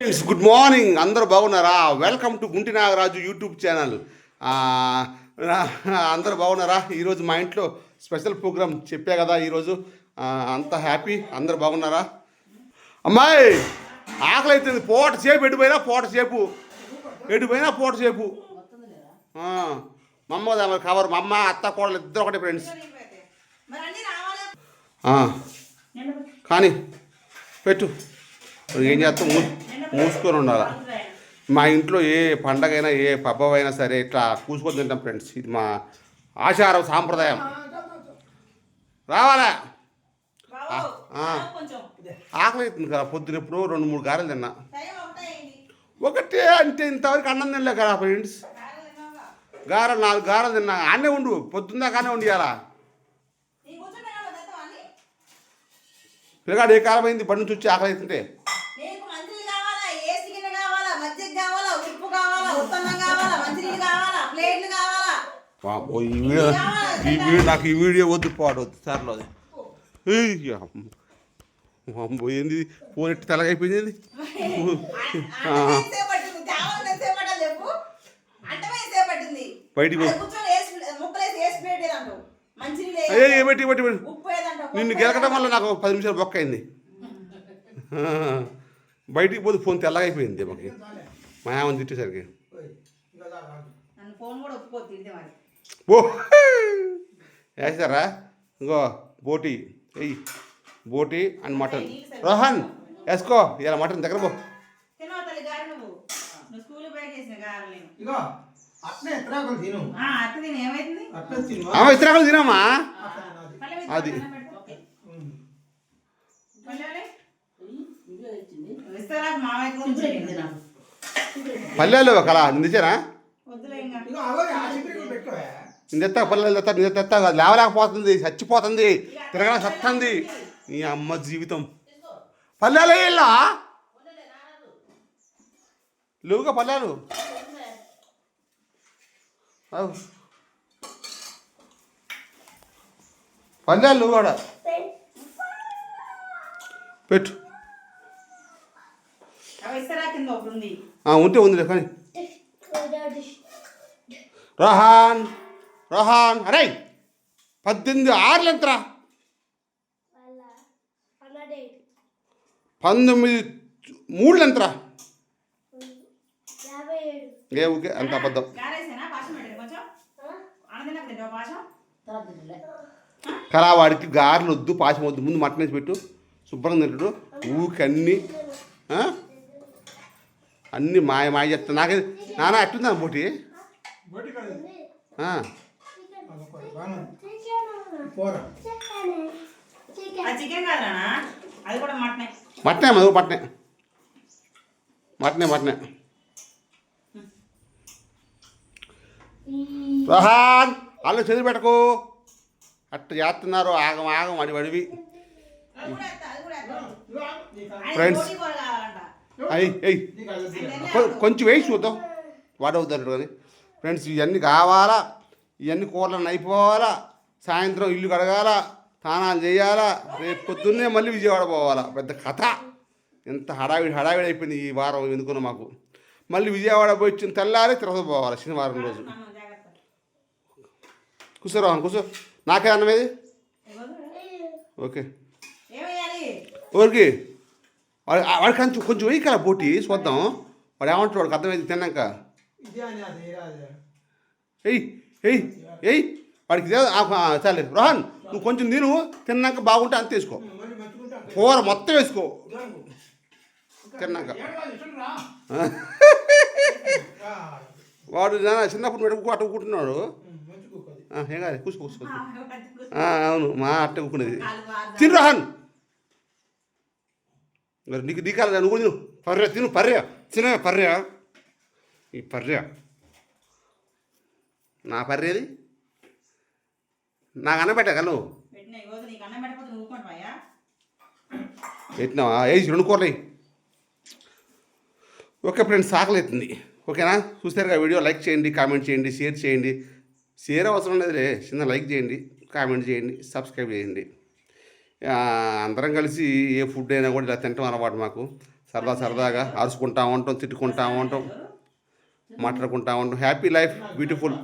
Friends good morning అందరూ బాగున్నారా? Welcome to Gunti Nagaraju YouTube channel అందరూ బాగున్నారా? ఈరోజు మా ఇంట్లో స్పెషల్ ప్రోగ్రామ్ చెప్పా కదా ఈరోజు. అంత హ్యాపీ అందరు బాగున్నారా? అమ్మాయి ఆకలి అవుతుంది పూట సేపు ఎడిపోయినా పూట సేపు. ఎడిపోయినా పూట సేపు. మా అమ్మ మరి కవర్ మా అమ్మ అత్త కోడలు ఇద్దరు ఒకటే ఫ్రెండ్స్ కానీ పెట్టు. ఏం చేస్తాం? మూసుకొని ఉండాలా. మా ఇంట్లో ఏ పండగ అయినా ఏ పబ్బం అయినా సరే ఇట్లా కూసుకొని తింటాం ఫ్రెండ్స్. ఇది మా ఆచారం సాంప్రదాయం. రావాలా? ఆకలి అవుతుంది కదా పొద్దున ఎప్పుడో రెండు మూడు గారెలు తిన్నా. ఒకటే అంటే ఇంతవరకు అన్నం తినలే కదా ఫ్రెండ్స్? గారెలు నాలుగు గారెలు తిన్నా. అన్నే ఉండు పొద్దున్న కానీ ఉండియాలా. నీ కూర్చుంటే కదా తెస్తావా అన్ని? పిల్లగాడు ఏ కాలం అయింది? బండి వచ్చి ఆకలి అవుతుంటే. వామ్మో, ఈ వీడియో ఈ వీడియో నాకు ఈ వీడియో వద్దు పాడు వద్దు సర్లో అది. ఏంది? ఫోన్ ఎట్టి పట్టింది బయటికి పెట్టి పెట్టి నిన్ను వేయదంటావు. వల్ల నాకు పది నిమిషాలు బొక్క అయింది. బయటికి పోతే ఫోన్ తెల్లగైపోయింది మాకు. మా ఏమని తిట్టేసరికి. నన్ను ఫోన్ కూడా ఒప్పుకోదు తిడితే మరి. ఓ! వేస్తారా ఇంకో బోటి. ఎయ్ బోటి అండ్ మటన్. రోహన్ వేసుకో ఇలా మటన్ దగ్గర పో. ఆమె తినమ్మా? వేసి అది. పల్లెలు కలా నిందించారా? నిందెత్తా పల్లెలు తెత్తా నిందెత్తా లేవలేకపోతుంది చచ్చిపోతుంది తిరగడం సత్తంది. నీ అమ్మ జీవితం. పల్లెలు ఇలా లేవుగా పల్లెలు అవు. పల్లెలు కూడా పెట్టు. ఉంది. ఉంటే ఉందిలే కానీ. రోహాన్ రోహాన్ అరే పద్దెనిమిది ఆరులు ఎంతరా? పంతొమ్మిది మూడులు ఎంతరా? ఏ ఊకే అంత అబద్ధం. కరా వాడికి గారెలు వద్దు పాశం వద్దు ముందు మటన్ వేసి పెట్టు శుభ్రంగా తింటాడు. ఊకి అన్ని? అన్ని మాయ మాయ చెప్తా నాకే నానా అట్టుందా పోటీ మటనే. మధు మటనే. మటనే మటనే. రహాన్ వాళ్ళు చదివి పెట్టకు. అట్ట చేస్తున్నారు ఆగం ఆగం అడి అడివి. కావాలంట. అయ్యి కొంచెం వేసి చూద్దాం. వాడవుతాడు కానీ. ఫ్రెండ్స్ ఇవన్నీ కావాలా? ఇవన్నీ కూరలు అయిపోవాలా సాయంత్రం ఇల్లు కడగాల? స్నానాలు చేయాలా? రేపు పొద్దున్నే మళ్ళీ విజయవాడ పోవాలా? పెద్ద కథ. ఎంత హడావిడి హడావిడి అయిపోయింది ఈ వారం ఎందుకున్న మాకు. మళ్ళీ విజయవాడ పోయి వచ్చిన తెల్లారి తిరుపతి పోవాలి శనివారం రోజు. అన్నం కూర్చో. రోహన్ కూర్చో నాకే అన్నమేది ఓకే. ఊరికి. వాడు వాడికి కొంచెం కొంచెం వెయ్యి కదా పోటీ చూద్దాం. వాడు ఏమంటాడు వాడికి అర్థమైంది తిన్నాక. ఎయ్ ఎయ్ ఎయ్ వాడికి చాలే. రోహన్ నువ్వు కొంచెం తిను తిన్నాక బాగుంటే అంత మెచ్చుకుంటా కూర మొత్తం వేసుకో. తిన్నాక. వాడు నా చిన్నప్పుడు మెడుకు అట్ట కూర్చున్నాడు. ఏం కాదు కూసుకో కూసుకో ఆ, ఆ, అవును మా అట్ట వారు తిను రోహన్. మరి నీకు నీ కాదు నువ్వు తిను. పర్రె తిను పర్రె. తిన పర్రె. ఈ పర్రె నా పర్రేది నాకు అన్నపెట్టగలవు పెట్టిన ఇవ్వదు నీకు అన్నం పెట్టకపోతే నువ్వు ఊరుకుంటావయ్యా పెట్టినావా? వేసి రెండు కూరలు. ఓకే ఫ్రెండ్స్ ఆకలిస్తుంది ఓకేనా? చూసారుగా వీడియో? లైక్ చేయండి కామెంట్ చేయండి షేర్ చేయండి. షేర్ అవసరం లేదులే చిన్న లైక్ చేయండి కామెంట్ చేయండి సబ్స్క్రైబ్ చేయండి. అందరం కలిసి ఏ ఫుడ్ అయినా కూడా ఇలా తింటాం అలవాటు మాకు. సరదా సరదాగా అరుచుకుంటా ఉంటాం తిట్టుకుంటా ఉంటాం మాట్లాడుకుంటా ఉంటాం హ్యాపీ లైఫ్ బ్యూటిఫుల్